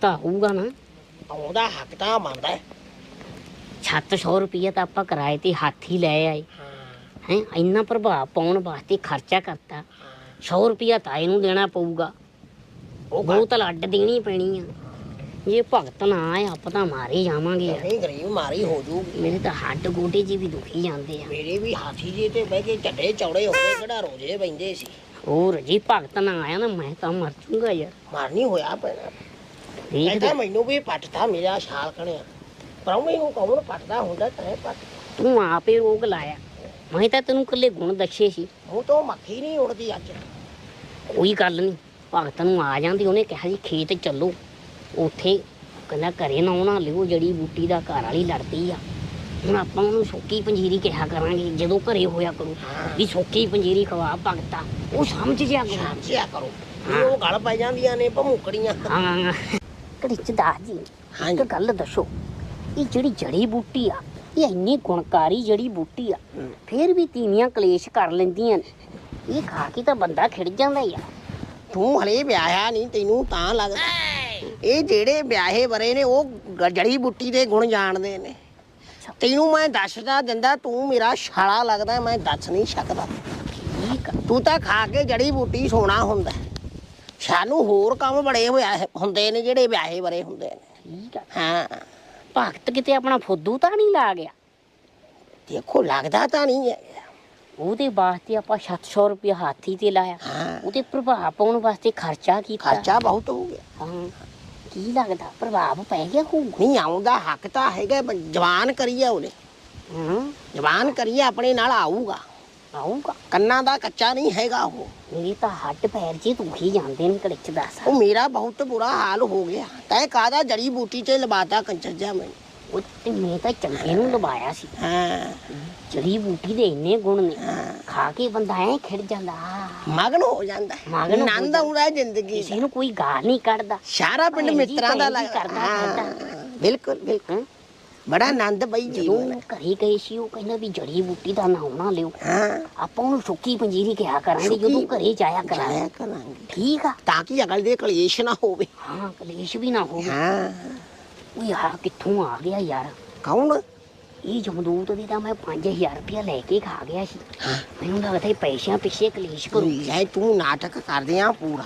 ਤਾਂ ਹੋਊਗਾ ਨਾ। ਉਹਦਾ ਹੱਕ ਤਾਂ ਮੰਨਦਾ ਹੈ। 700 ਰੁਪਏ ਤਾਂ ਆਪਾਂ ਕਿਰਾਏ ਤੇ ਹੱਥ ਹੀ ਲੈ ਆਏ। ਹਾਂ। ਇੰਨਾ ਪ੍ਰਭਾਵ ਪਾਉਣ ਵਾਸਤੇ ਖਰਚਾ ਕਰਤਾ। 100 ਰੁਪਿਆ ਤਾਂ ਇਹਨੂੰ ਦੇਣਾ ਪਊਗਾ। ਉਹ ਬੋਤਲ ਅੱਡ ਦੇਣੀ ਪੈਣੀ ਆ। ਜੇ ਭਗਤ ਨਾ ਆਏ ਆਪਾਂ ਤਾਂ ਮਾਰੇ ਜਾਵਾਂਗੇ। ਨਹੀਂ ਗਰੀਬ ਮਾਰੀ ਹੋ ਜੂਗੀ ਮੇਰੇ ਤਾਂ ਹੱਡ ਗੋਡੇ ਜੀ ਵੀ ਦੁਖੀ ਜਾਂਦੇ ਆ। ਮੇਰੇ ਵੀ ਹਾਥੀ ਜੀ ਤੇ ਬਹਿ ਕੇ ਝੱਡੇ ਚੌੜੇ ਹੋ ਕੇ ਕਿਹੜਾ ਰੋਜੇ ਬੈਂਦੇ ਸੀ। ਹੋਰ ਜੀ ਭਗਤ ਨਾ ਆਇਆ ਨਾ ਮੈਂ ਤਾਂ ਮਰ ਜੂੰਗਾ ਯਾਰ। ਮਰਨੀ ਹੋਇਆ ਪੈਣਾ ਦੇਖ ਕਹਿੰਦਾ ਮੈਨੂੰ ਵੀ ਪੱਟਦਾ ਮੇਰਾ ਛਾਲ ਕਣਿਆ। ਪ੍ਰਾਹੁਣੇ ਨੂੰ ਕੌਣ ਪੱਟਦਾ ਹੁੰਦਾ ਤੈਂ ਪੱਟ। ਤੂੰ ਆਪੇ ਰੋਗ ਲਾਇਆ। ਮੈਂ ਤਾਂ ਤੈਨੂੰ ਇਕੱਲੇ ਗੁਣ ਦੱਸੇ ਸੀ। ਮੂੰਹ ਤੋਂ ਮੱਖੀ ਨਹੀਂ ਉੜਦੀ ਅੱਜ। ਕੋਈ ਗੱਲ ਨਹੀਂ ਭਗਤ ਨੂੰ ਆ ਜਾਂਦੀ ਉਹਨੇ ਕਿਹਾ ਜੀ ਖੇਤ ਚੱਲੋ। ਉੱਥੇ ਕਹਿੰਦਾ ਘਰੇ ਨਾ ਉਹਨਾਂ ਲਿਓ ਜੜੀ ਬੂਟੀ ਦਾ ਘਰ ਵਾਲੀ ਲੜਦੀ ਆ। ਹੁਣ ਆਪਾਂ ਉਹਨੂੰ ਸੁੱਕੀ ਪੰਜੀਰੀ ਕਿਹਾ ਕਰਾਂਗੇ ਜਦੋਂ ਘਰੇ ਹੋਇਆ ਕਰੂ ਵੀ ਸੁੱਕੀ ਪੰਜੀਰੀ ਖਵਾ ਭਗਤਾ। ਉਹ ਸਮਝ ਜਿਆ ਕਰੋ। ਸਮਝਿਆ ਕਰੋ। ਉਹ ਗਲ ਪੈ ਜਾਂਦੀਆਂ ਨੇ ਭਮੂਕੜੀਆਂ। ਹਾਂ। ਕੜਿੱਚ ਦਾਸ ਜੀ ਇੱਕ ਹਾਂਜੀ। ਗੱਲ ਦੱਸੋ ਇਹ ਜਿਹੜੀ ਜੜੀ ਬੂਟੀ ਆ ਇਹ ਇੰਨੀ ਗੁਣਕਾਰੀ ਜੜੀ ਬੂਟੀ ਆ। ਫੇਰ ਵੀ ਤੀਵੀਆਂ ਕਲੇਸ਼ ਕਰ ਲੈਂਦੀਆਂ ਨੇ। ਇਹ ਖਾ ਕੇ ਤਾਂ ਬੰਦਾ ਖਿੜ ਜਾਂਦਾ ਹੀ ਆ। ਤੂੰ ਹਲੇ ਵਿਆਹਿਆ ਨਹੀਂ ਤੈਨੂੰ ਤਾਂ ਲੱਗਦਾ। ਇਹ ਜਿਹੜੇ ਵਿਆਹੇ ਬਰੇ ਨੇ ਉਹ ਗ- ਜੜੀ ਬੁੱਟੀ ਦੇ ਗੁਣ ਜਾਣਦੇ ਨੇ। ਤੈਨੂੰ ਮੈਂ ਦੱਸਦਾ ਦਿੰਦਾ ਤੂੰ ਮੇਰਾ ਛਾਲਾ ਲੱਗਦਾ ਮੈਂ ਦੱਸ ਨਹੀਂ ਸਕਦਾ। ਠੀਕ ਆ। ਤੂੰ ਤਾਂ ਖਾ ਕੇ ਜੜੀ ਬੂਟੀ ਸੋਨਾ ਹੁੰਦਾ। ਸਾਨੂੰ ਹੋਰ ਕੰਮ ਬੜੇ ਹੋਇਆ ਹੁੰਦੇ ਨੇ ਜਿਹੜੇ ਵਿਆਹੇ ਬਰੇ ਹੁੰਦੇ ਨੇ। ਹਾਂ। ਭਗਤ ਕਿਤੇ ਆਪਣਾ ਫੁੱਦੂ ਤਾਂ ਨਹੀਂ ਲਾ ਗਿਆ? ਦੇਖੋ ਲੱਗਦਾ ਤਾਂ ਨਹੀਂ ਹੈ। ਉਹਦੇ ਵਾਸਤੇ ਆਪਾਂ 700 ਰੁਪਏ ਹਾਥੀ ਤੇ ਲਾਇਆ। ਉਹਦੇ ਪ੍ਰਭਾਵ ਪਾਉਣ ਵਾਸਤੇ ਖਰਚਾ ਕੀਤਾ। ਖਰਚਾ ਬਹੁਤ ਹੋ ਗਿਆ। ਹਾਂ। ਕੀ ਲੱਗਦਾ? ਪ੍ਰਭਾਵ ਪੈ ਗਿਆ ਹੋਊਗਾ ਨਹੀਂ ਆਉਂਦਾ ਹੱਕ ਤਾਂ ਹੈਗਾ ਜਵਾਨ ਕਰੀਏ ਉਹਨੇ। ਹਾਂ। ਜਵਾਨ ਕਰੀਏ ਆਪਣੇ ਨਾਲ ਆਊਗਾ। ਆਊਗਾ। ਕੰਨਾਂ ਦਾ ਕੱਚਾ ਨਹੀਂ ਹੈਗਾ ਉਹ। ਮੇਰੇ ਤਾਂ ਹੱਡ ਪੈਰ ਜੀ ਦੁਖੀ ਜਾਂਦੇ ਨੇ ਕੜਿੱਚ ਦੱਸ ਉਹ ਮੇਰਾ ਬਹੁਤ ਬੁਰਾ ਹਾਲ ਹੋ ਗਿਆ। ਤੈ ਕਾਦਾ ਜੜੀ ਬੂਟੀ ਤੇ ਲਵਾਤਾ ਕੰਚਰ ਜਾ ਮੈਨੂੰ। ਉਹ ਤੇ ਮੈਂ ਤਾਂ ਚੰਗੇ ਨੂੰ ਲਵਾਇਆ ਸੀ। ਹਾਂ। ਜੜੀ ਬੂਟੀ ਦੇ ਇੰਨੇ ਗੁਣ ਨੇ। ਖਾ ਕੇ ਬੰਦਾ ਐ ਖਿੜ ਜਾਂਦਾ। ਮਗਨ ਹੋ ਜਾਂਦਾ। ਮਗਨ ਆਨੰਦ ਆਉਂਦਾ ਜ਼ਿੰਦਗੀ ਕਿਸੇ ਨੂੰ ਕੋਈ ਗਾਲ ਨਹੀਂ ਕੱਢਦਾ। ਸਾਰਾ ਪਿੰਡ ਮਿੱਤਰਾਂ ਦਾ ਲੱਗਦਾ। ਬਿਲਕੁਲ ਬਿਲਕੁਲ? ਬੜਾ ਆਨੰਦ ਬਈ ਜਦੋਂ ਜੀਵਨ ਹੈ। ਘਰੇ ਗਏ ਸੀ ਉਹ ਕਹਿੰਦਾ ਵੀ ਜੜੀ ਬੂਟੀ ਦਾ ਨਾਮ ਨਾ ਲਿਓ। ਹਾਂ। ਆਪਾਂ ਉਹਨੂੰ ਸੁੱਕੀ ਪੰਜੀਰੀ ਕਿਹਾ ਕਰਾਂਗੇ ਸੁੱਕੀ- ਜਦੋਂ ਘਰੇ ਜਾਇਆ ਕਰਾਂਗੇ ਜਾਇਆ ਕਰਾਂਗੇ। ਠੀਕ ਆ? ਤਾਂ ਕਿ ਅਗਲ ਦੇ ਕਲੇਸ਼ ਨਾ ਹੋਵੇ। ਹਾਂ ਕਲੇਸ਼ ਵੀ ਨਾ ਹੋਵੇ। ਹਾਂ। ਉਹ ਯਾਰ ਕਿੱਥੋਂ ਆ ਗਿਆ ਯਾਰ? ਕੌਣ? ਇਹ ਜਮਦੂਤ ਦੀ ਤਾਂ ਮੈਂ 5000 ਰੁਪਇਆ ਲੈ ਕੇ ਖਾ ਗਿਆ ਸੀ। ਮੈਨੂੰ ਲੱਗਦਾ ਇਹ ਪੈਸਿਆਂ ਪਿੱਛੇ ਕਲੇਸ਼ ਕਰੂ ਲੈ ਤੂੰ ਨਾਟਕ ਕਰਦੇ ਆ ਪੂਰਾ।